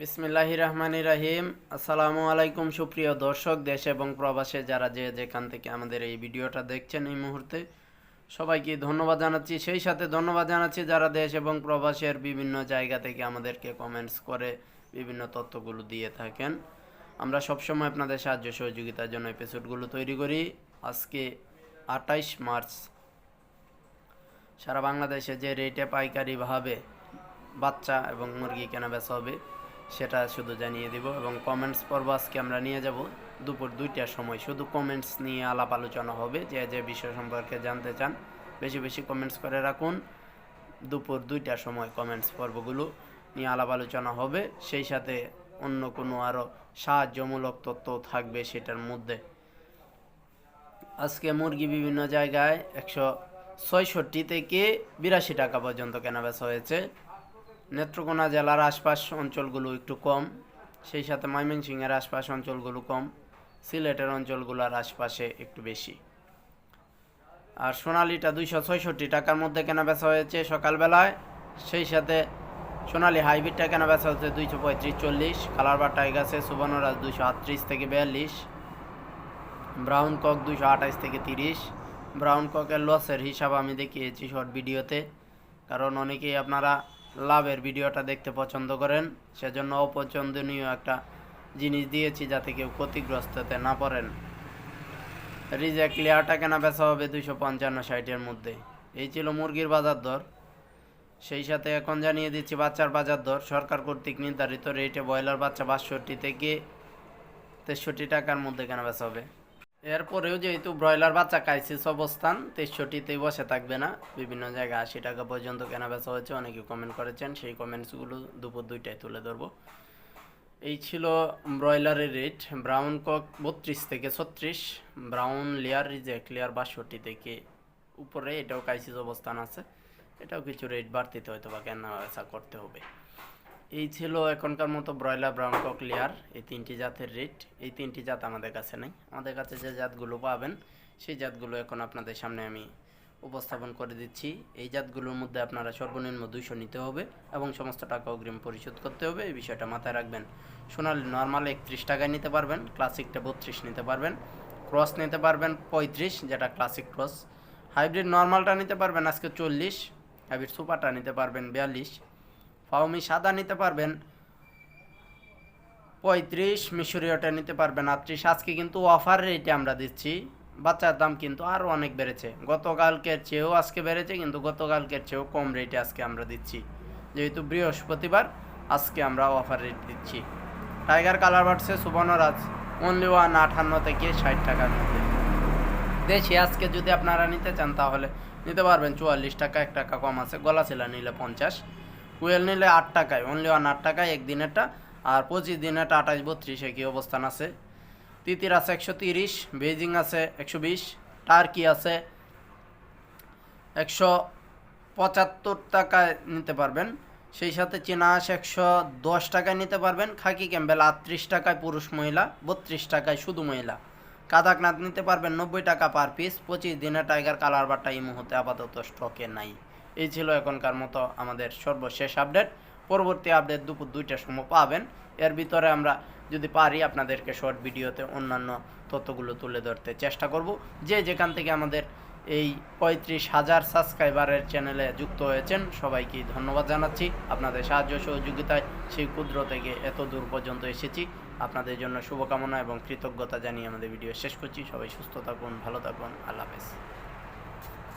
বিসমিল্লাহি রহমান রাহিম। আসসালামু আলাইকুম, সুপ্রিয় দর্শক, দেশ এবং প্রবাসে যারা যে যেখান থেকে আমাদের এই ভিডিওটা দেখছেন এই মুহূর্তে, সবাইকে ধন্যবাদ জানাচ্ছি। সেই সাথে ধন্যবাদ জানাচ্ছি যারা দেশ এবং প্রবাসের বিভিন্ন জায়গা থেকে আমাদেরকে কমেন্টস করে বিভিন্ন তথ্যগুলো দিয়ে থাকেন। আমরা সবসময় আপনাদের সাহায্য সহযোগিতার জন্য এপিসোডগুলো তৈরি করি। আজকে আটাইশ মার্চ। সারা বাংলাদেশে যে রেটে পাইকারিভাবে বাচ্চা এবং মুরগি কেনা বেচা হবে সেটা শুধু জানিয়ে দিব এবং কমেন্টস পর্ব আজকে আমরা নিয়ে যাব। দুপুর দুইটার সময় শুধু কমেন্টস নিয়ে আলাপ আলোচনা হবে, যে যে বিষয় সম্পর্কে জানতে চান, বেশি বেশি কমেন্টস করে রাখুন। দুপুর দুইটার সময় কমেন্টস পর্বগুলো নিয়ে আলাপ আলোচনা হবে, সেই সাথে অন্য কোনো আরও সাহায্যমূলক তথ্য থাকবে সেটার মধ্যে। আজকে মুরগি বিভিন্ন জায়গায় একশো ছয়ষট্টি থেকে বিরাশি টাকা পর্যন্ত কেনাবেচা হয়েছে। নেত্রকোনা জেলার আশপাশ অঞ্চলগুলো একটু কম, সেই সাথে ময়মনসিংহের আশপাশ অঞ্চলগুলো কম, সিলেটের অঞ্চলগুলোর আশপাশে একটু বেশি। আর সোনালিটা দুইশো ছয়ষট্টি টাকার মধ্যে কেনা বেচা হয়েছে সকালবেলায়, সেই সাথে সোনালি হাইব্রিডটা কেনা বেচা হচ্ছে দুইশো পঁয়ত্রিশ চল্লিশ, কালার বা টাইগাসে সুবর্ণরাজ দুইশো আটত্রিশ থেকে বিয়াল্লিশ, ব্রাউন কক দুশো আঠাইশ থেকে তিরিশ। ব্রাউন ককের লসের হিসাব আমি দেখিয়েছি শর্ট ভিডিওতে কারণ অনেকেই আপনারা লাভের ভিডিওটা দেখতে পছন্দ করেন। সেজন্য অপছন্দনীয় একটা জিনিস দিয়েছি যাতে কেউ ক্ষতিগ্রস্ততে না পড়েন। রিজেক্ট লেয়ারটা কেনা বেচা হবে দুইশো পঞ্চান্ন ষাটের মধ্যে। এই ছিল মুরগির বাজার দর। সেই সাথে এখন জানিয়ে দিচ্ছি বাচ্চার বাজার দর। সরকার কর্তৃক নির্ধারিত রেটে ব্রয়লার বাচ্চা বাষট্টি থেকে তেষট্টি টাকার মধ্যে কেনা বেচা হবে। এরপরেও যেহেতু ব্রয়লার বাচ্চা ক্রাইসিস অবস্থান, তেষট্টিতেই বসে থাকবে না। বিভিন্ন জায়গায় আশি টাকা পর্যন্ত কেনা বেচা হয়েছে অনেকে কমেন্ট করেছেন। সেই কমেন্টসগুলো দুপুর দুইটায় তুলে ধরবো। এই ছিল ব্রয়লারের রেট ব্রাউন কক বত্রিশ থেকে ছত্রিশ ব্রাউন লেয়ার রিজেক্ট লেয়ার বাষট্টি থেকে উপরে। এটাও ক্রাইসিস অবস্থান আছে। এটাও কিছু রেট বাড়তিতে হয়তো বা কেনা বেচা করতে হবে। এই ছিল এখনকার মতো ব্রয়লার ব্রাউন কক লেয়ার, এই তিনটি জাতের রেট। এই তিনটি জাত আমাদের কাছে নেই। আমাদের কাছে যে জাতগুলো পাবেন, সেই জাতগুলো এখন আপনাদের সামনে আমি উপস্থাপন করে দিচ্ছি। এই জাতগুলোর মধ্যে আপনারা সর্বনিম্ন দুইশো নিতে হবে এবং সমস্ত টাকা অগ্রিম পরিশোধ করতে হবে। এই বিষয়টা মাথায় রাখবেন। সোনালি নর্মাল একত্রিশ টাকায় নিতে পারবেন, ক্লাসিকটা বত্রিশ নিতে পারবেন, ক্রস নিতে পারবেন পঁয়ত্রিশ, যেটা ক্লাসিক ক্রস। হাইব্রিড নর্মালটা নিতে পারবেন আজকে চল্লিশ, হাইব্রিড সুপারটা নিতে পারবেন বিয়াল্লিশ। ফাউমি সাদা নিতে পারবেন, পঁয়ত্রিশ মিশরীয়টা নিতে পারবেন আটত্রিশ। আজকে কিন্তু অফার রেটে আমরা দিচ্ছি, বাচ্চার দাম কিন্তু আরও অনেক বেড়েছে। গতকালকের চেয়েও আজকে বেড়েছে, কিন্তু গতকালকের চেয়েও কম রেটে আজকে আমরা দিচ্ছি। যেহেতু বৃহস্পতিবার, আজকে আমরা অফার রেট দিচ্ছি। টাইগার কালার বাড়ছে সুবর্ণরাজ অনলি ওয়ান আঠান্ন থেকে ষাট টাকার মধ্যে। দেশি আজকে যদি আপনারা নিতে চান, তাহলে নিতে পারবেন চুয়াল্লিশ টাকা, এক টাকা কম আছে গলা ছিলা নিলে পঞ্চাশ। কুয়েল নিলে আট টাকায় অনলি ওয়ান আট টাকায় একদিনেরটা আর পঁচিশ দিনেরটা আঠাশ বত্রিশ একই অবস্থান আছে? তিতির আছে একশো তিরিশ বেজিং আছে একশো বিশ, টার্কি আছে একশো পঁচাত্তর টাকায় নিতে পারবেন। সেই সাথে চীনা হাঁস একশো দশ টাকায় নিতে পারবেন। খাকি ক্যাম্বেল আটত্রিশ টাকায় পুরুষ মহিলা, বত্রিশ টাকায় শুধু মহিলা। কাদাকনাথ নিতে পারবেন নব্বই টাকা পার পিস পঁচিশ দিনে টাইগার কালার বারটা এই মুহূর্তে আপাতত স্টকে নাই। এই ছিল এখনকার মতো আমাদের সর্বশেষ আপডেট। পরবর্তী আপডেট দুপুর দুইটার সময় পাবেন। এর ভিতরে আমরা যদি পারি, আপনাদেরকে শর্ট ভিডিওতে অন্যান্য তথ্যগুলো তুলে ধরতে চেষ্টা করব। যে যেখান থেকে আমাদের এই পঁয়ত্রিশ হাজার সাবস্ক্রাইবারের চ্যানেলে যুক্ত হয়েছেন, সবাইকে ধন্যবাদ জানাচ্ছি। আপনাদের সাহায্য সহযোগিতায় সেই ক্ষুদ্র থেকে এত দূর পর্যন্ত এসেছি। আপনাদের জন্য শুভকামনা এবং কৃতজ্ঞতা জানিয়ে আমাদের ভিডিও শেষ করছি। সবাই সুস্থ থাকুন, ভালো থাকুন। আল্লাহ হাফেজ।